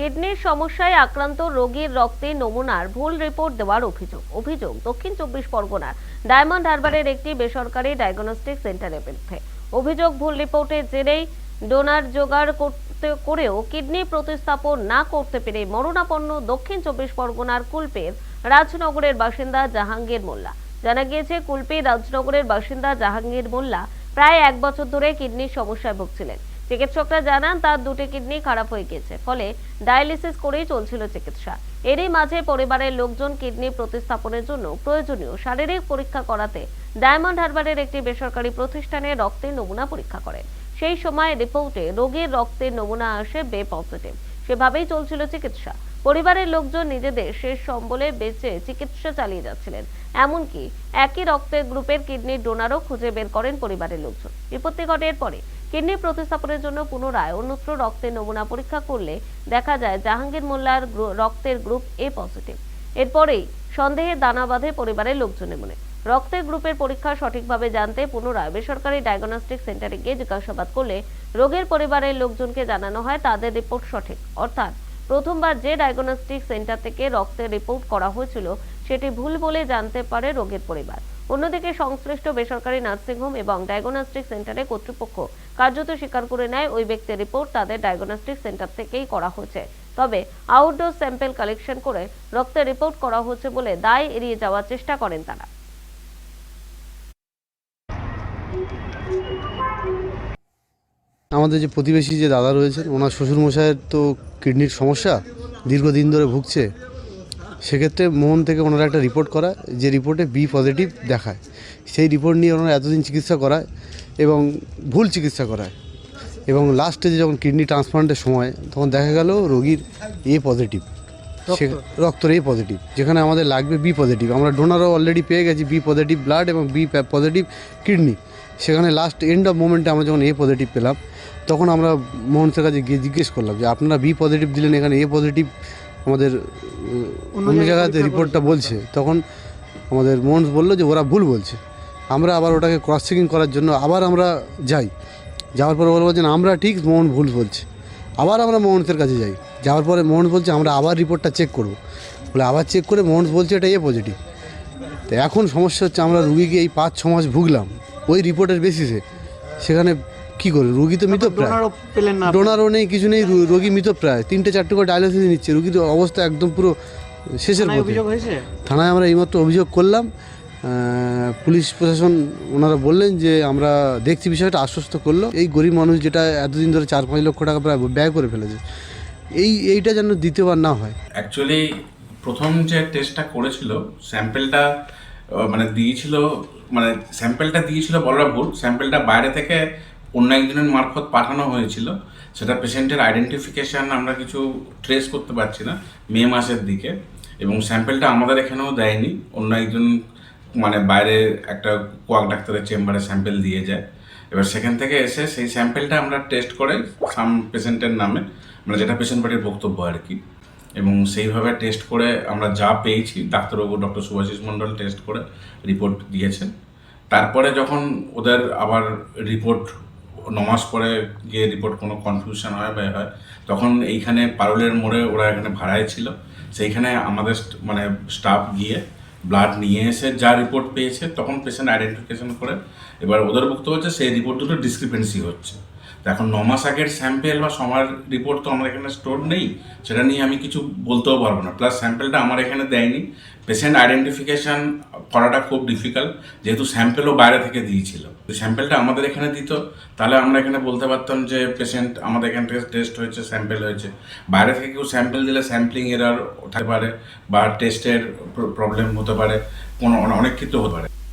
কিডনির সমস্যায় আক্রান্ত রোগীর রক্তে নমুনার ভুল রিপোর্ট দেওয়ার অভিযোগ। অভিযোগ দক্ষিণ চব্বিশ পরগনার ডায়মন্ড হারবারের একটি বেসরকারি ডায়াগনস্টিক সেন্টারের বিরুদ্ধে। অভিযোগ ভুল রিপোর্টের জেরেই ডোনার জোগাড় করতে করেও কিডনি প্রতিস্থাপন না করতে পেরে মরণাপন্ন দক্ষিণ চব্বিশ পরগনার কুলপের রাজনগরের বাসিন্দা জাহাঙ্গীর মোল্লা। জানা গিয়েছে, কুলপি রাজনগরের বাসিন্দা জাহাঙ্গীর মোল্লা প্রায় এক বছর ধরে কিডনির সমস্যায় ভুগছিলেন। চিকিৎসকরা জানান, তার দুটি কিডনি খারাপ হয়ে গেছে, ফলে ডায়ালিসিস করেই চলছিল চিকিৎসা। এরই মাঝে পরিবারের লোকজন কিডনি প্রতিস্থাপনের জন্য প্রয়োজনীয় শারীরিক পরীক্ষা করাতে ডায়মন্ড হারবারের একটি বেসরকারি প্রতিষ্ঠানে রক্তের নমুনা পরীক্ষা করে। সেই সময় রিপোর্টে রোগীর রক্তের নমুনা আসে, বে পজিটিভ। সেভাবেই চলছিল চিকিৎসা। পরিবারের লোকজন নিজেদের শেষ সম্বলে বেঁচে চিকিৎসা চালিয়ে যাচ্ছিলেন। এমনকি একই রক্তের গ্রুপের কিডনির ডোনারও খুঁজে বের করেন পরিবারের লোকজন। বিপত্তি ঘটে এরপরে কিডনি প্রতিস্থাপনের জন্য পুনরায় অন্যত্র রক্তের নমুনা পরীক্ষা করলে দেখা যায় জাহাঙ্গীর মোল্লার রক্তের গ্রুপ এ পজিটিভ। এরপরেই সন্দেহে দানা বাঁধে পরিবারের লোকজনের মনে। রক্তের গ্রুপের পরীক্ষা সঠিকভাবে জানতে পুনরায় বেসরকারি ডায়াগনস্টিক সেন্টারে গিয়ে জিজ্ঞাসাবাদ করলে রোগের পরিবারের লোকজনকে জানানো হয় তাদের রিপোর্ট সঠিক। অর্থাৎ প্রথমবার যে ডায়াগনস্টিক সেন্টার থেকে রক্তের রিপোর্ট করা হয়েছিল, সেটি ভুল বলে জানতে পারে রোগীর পরিবার। অন্যদিকে সংশ্লিষ্ট বেসরকারি নার্সিংহোম এবং ডায়াগনস্টিক সেন্টারে কর্তৃপক্ষ কার্যত স্বীকার করে নেয়, ওই ব্যক্তির রিপোর্ট তাদের ডায়াগনস্টিক সেন্টার থেকেই করা হয়েছে। তবে আউটডোর স্যাম্পল কালেকশন করে রক্তের রিপোর্ট করা হচ্ছে বলে দায় এড়িয়ে যাওয়ার চেষ্টা করেন তারা। আমাদের যে প্রতিবেশী যে দাদা রয়েছেন ওনার শ্বশুরমশাইয়ের তো কিডনির সমস্যা দীর্ঘদিন ধরে ভুগছে। সেক্ষেত্রে মোহন থেকে ওনারা একটা রিপোর্ট করা যে রিপোর্টে বি পজিটিভ দেখায়। সেই রিপোর্ট নিয়ে ওনারা এতদিন চিকিৎসা করায় এবং ভুল চিকিৎসা করায়। এবং লাস্টে যে যখন কিডনি ট্রান্সপ্লান্টের সময় তখন দেখা গেল রোগীর এ পজিটিভ। সে রক্তর এ পজিটিভ। যেখানে আমাদের লাগবে বি পজিটিভ। আমরা ডোনারও অলরেডি পেয়ে গেছি বি পজিটিভ ব্লাড এবং বি পজিটিভ কিডনি। সেখানে লাস্ট এন্ড অফ মোমেন্টে আমরা যখন এ পজিটিভ পেলাম তখন আমরা মোহনসের কাছে গিয়ে জিজ্ঞেস করলাম যে আপনারা বি পজিটিভ দিলেন এখানে? এ পজিটিভ আমাদের অন্য জায়গাতে রিপোর্টটা বলছে। তখন আমাদের মোহন বলল যে ওরা ভুল বলছে। আমরা আবার ওটাকে ক্রস চেকিং করার জন্য আবার আমরা যাই। যাওয়ার পরে ওরা বলছেন আমরা ঠিক মোহন ভুল বলছে। আবার আমরা মোহনসের কাছে যাই। যাওয়ার পরে মোহন বলছে আমরা আবার রিপোর্টটা চেক করব। বলে আবার চেক করে মোহন বলছে এটা এ পজিটিভ তো এখন সমস্যা হচ্ছে আমরা রুগীকে এই পাঁচ ছ মাস ভুগলাম। ওই রিপোর্টের বেসিসে সেখানে কি করে রুগী তো মৃতপ্রায় ডোনারও না ডোনারও নেই কিছু নেই রোগী মৃতপ্রায় তিনটে চারটে করে ডায়ালিসিস নিচ্ছে। রুগীর অবস্থা একদম পুরো শেষের থানায় পথে। থানায় আমরা এইমাত্র অভিযোগ করলাম। পুলিশ প্রশাসন ওনারা বললেন যে আমরা দেখছি বিষয়টা আশ্বস্ত করল। এই গরিব মানুষ যেটা এতদিন ধরে চার পাঁচ লক্ষ টাকা প্রায় ব্যয় করে ফেলেছে। এই এইটা যেন দ্বিতীয়বার না হয়। অ্যাকচুয়ালি প্রথম যে টেস্টটা করেছিল স্যাম্পেলটা মানে দিয়েছিল মানে স্যাম্পেলটা দিয়েছিল বলার ভুল স্যাম্পেলটা বাইরে থেকে অন্য একজনের মারফত পাঠানো হয়েছিল। সেটা পেশেন্টের আইডেন্টিফিকেশান আমরা কিছু ট্রেস করতে পারছি না, মে মাসের দিকে। এবং স্যাম্পেলটা আমাদের এখানেও দেয়নি, অন্য একজন মানে বাইরে একটা কোয়াক ডাক্তারের চেম্বারে স্যাম্পেল দিয়ে যায়। এবার সেখান থেকে এসে সেই স্যাম্পেলটা আমরা টেস্ট করে সাম পেশেন্টের নামে মানে যেটা পেশেন্ট বাড়ির বক্তব্য আর কি। এবং সেইভাবে টেস্ট করে আমরা যা পেয়েছি, ডাক্তারবাবু ডক্টর সুভাষিস মণ্ডল টেস্ট করে রিপোর্ট দিয়েছেন। তারপরে যখন ওদের আবার রিপোর্ট নমাস পরে গিয়ে রিপোর্ট কোনো কনফিউশন হয় বা হয়, তখন এইখানে পারুলের মোড়ে ওরা এখানে ভাড়ায় ছিল। সেইখানে আমাদের মানে স্টাফ গিয়ে ব্লাড নিয়ে এসে যা রিপোর্ট পেয়েছে, তখন পেশেন্ট আইডেন্টিফিকেশন করে, এবার ওদের বক্তব্য হচ্ছে সেই রিপোর্ট দুটো ডিসক্রিপেন্সি হচ্ছে। এখন ন মাস আগের স্যাম্পেল বা সময়ের রিপোর্ট তো আমার এখানে স্টোর নেই, সেটা নিয়ে আমি কিছু বলতেও পারব না। প্লাস স্যাম্পেলটা আমার এখানে দেয়নি। পেশেন্ট আইডেন্টিফিকেশন করাটা খুব ডিফিকাল্ট যেহেতু স্যাম্পেলও বাইরে থেকে দিয়েছিল। স্যাম্পেলটা আমাদের এখানে দিত, তাহলে আমরা এখানে বলতে পারতাম যে পেশেন্ট আমাদের এখান থেকে টেস্ট হয়েছে স্যাম্পেল হয়েছে। বাইরে থেকে কেউ স্যাম্পেল দিলে স্যাম্পলিং এরার হতে পারে বা টেস্টের প্রবলেম হতে পারে, কোনো অনেক কিছু হতে পারে।